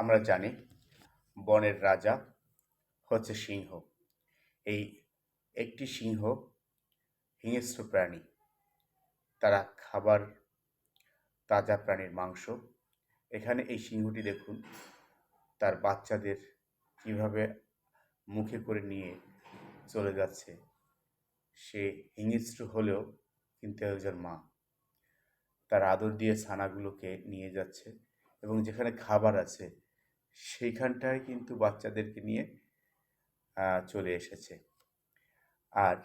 আমরা জানি বনের রাজা হচ্ছে সিংহ। এই একটি সিংহ, হিংস্র প্রাণী। তারা খাবার, তাজা প্রাণীর মাংস। এখানে এই সিংহটি দেখুন, তার বাচ্চাদের কীভাবে মুখে করে নিয়ে চলে যাচ্ছে। সে হিংস্র হলেও কিন্তু একজন মা। তার আদর দিয়ে ছানাগুলোকে নিয়ে যাচ্ছে এবং যেখানে খাবার আছে সেইখানটায় কিন্তু বাচ্চাদেরকে নিয়ে চলে এসেছে। আর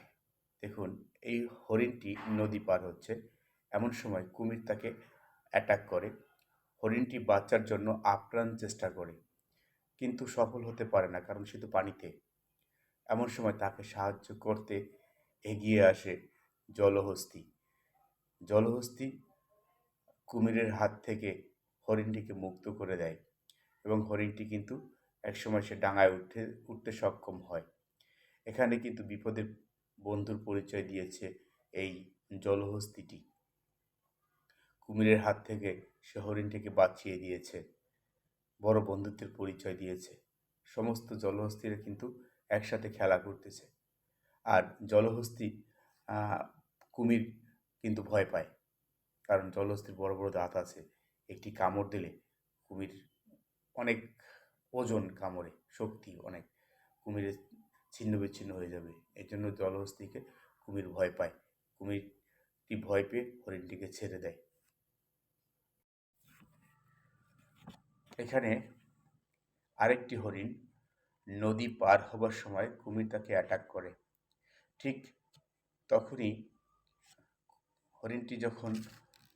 দেখুন, এই হরিণটি নদী পার হচ্ছে। এমন সময় কুমির তাকে অ্যাটাক করে। হরিণটি বাচ্চার জন্য আপ্রাণ চেষ্টা করে। কিন্তু সফল হতে পারে না, কারণ সে তো পানিতে। এমন সময় তাকে সাহায্য করতে এগিয়ে আসে জলহস্তি। জলহস্তি কুমিরের হাত থেকে হরিণটিকে মুক্ত করে দেয়। এবং হরিণটি কিন্তু একসময় সে ডাঙায় উঠে, উঠতে সক্ষম হয়। এখানে কিন্তু বিপদের বন্ধুর পরিচয় দিয়েছে এই জলহস্তিটি। কুমিরের হাত থেকে সে হরিণটিকে বাঁচিয়ে দিয়েছে, বড় বন্ধুত্বের পরিচয় দিয়েছে। সমস্ত জলহস্তিরা কিন্তু একসাথে খেলা করতেছে। আর জলহস্তি কুমির কিন্তু ভয় পায়। কারণ জলহস্তির বড় বড় দাঁত আছে, একটি কামড় দিলে কুমির অনেক ওজন কামড়ে, শক্তি অনেক কুমিরের ছিন্ন বিচ্ছিন্ন হয়ে যাবে। এর জন্য জলহস্তিকে কুমির ভয় পায়। কুমিরটি ভয় পেয়ে হরিণটিকে ছেড়ে দেয়। এখানে আরেকটি হরিণ নদী পার হবার সময় কুমির তাকে অ্যাটাক করে। ঠিক তখনই হরিণটি যখন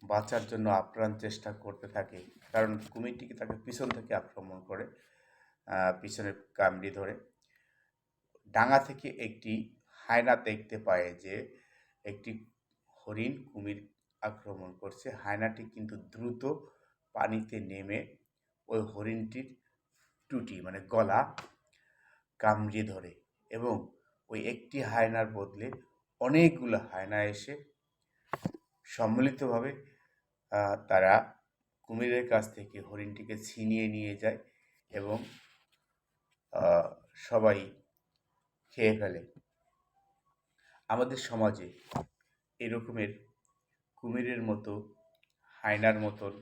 বাঁচার জন্য আপ্রাণ চেষ্টা করতে থাকে। কারণ কুমিরটিকে তাকে পিছন থেকে আক্রমণ করে পিছনের কামড়ি ধরে। ডাঙা থেকে একটি হায়না দেখতে পায় যে একটি হরিণ কুমির আক্রমণ করছে। হায়নাটি কিন্তু দ্রুত পানিতে নেমে ওই হরিণটির টুটি মানে গলা, কামড়িয়ে ধরে এবং ওই একটি হায়নার বদলে অনেকগুলো হায়না এসে সম্মিলিতভাবে তারা কুমিরের কাছ থেকে হরিণটিকে ছিনিয়ে নিয়ে যায় এবং সবাই খেয়ে ফেলে। আমাদের সমাজে এরকমের কুমিরের মতো, হায়নার মতন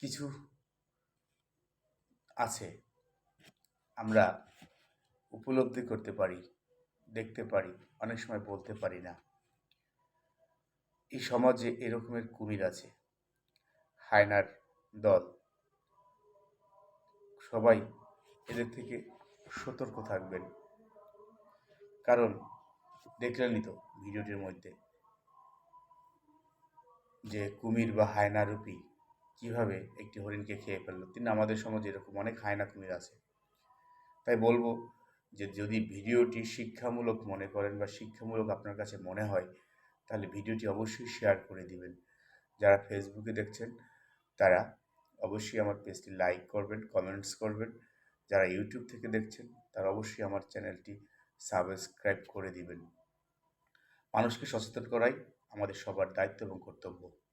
কিছু আছে। আমরা উপলব্ধি করতে পারি, দেখতে পারি, অনেক সময় বলতে পারি না। এই সমাজে এরকমের কুমির আছে। হায়নার দল। সবাই এদের থেকে সতর্ক থাকবেন। কারণ, দেখলেনই তো ভিডিওটির মধ্যে যে কুমির বা হায়না রূপী কীভাবে একটি হরিণকে খেয়ে ফেলল। তিনি আমাদের সমাজে এরকম অনেক হায়না কুমির আছে। তাই বলব যে যদি ভিডিওটি শিক্ষামূলক মনে করেন বা শিক্ষামূলক আপনার কাছে মনে হয় তাহলে ভিডিওটি অবশ্যই শেয়ার করে দিবেন। যারা ফেসবুকে দেখছেন, তারা অবশ্যই আমার পেজটি লাইক করবেন কমেন্টস করবেন। যারা ইউটিউব থেকে দেখছেন, তারা অবশ্যই আমার চ্যানেলটি সাবস্ক্রাইব করে দিবেন। মানুষকে সচেতন করাই আমাদের সবার দায়িত্ব এবং কর্তব্য।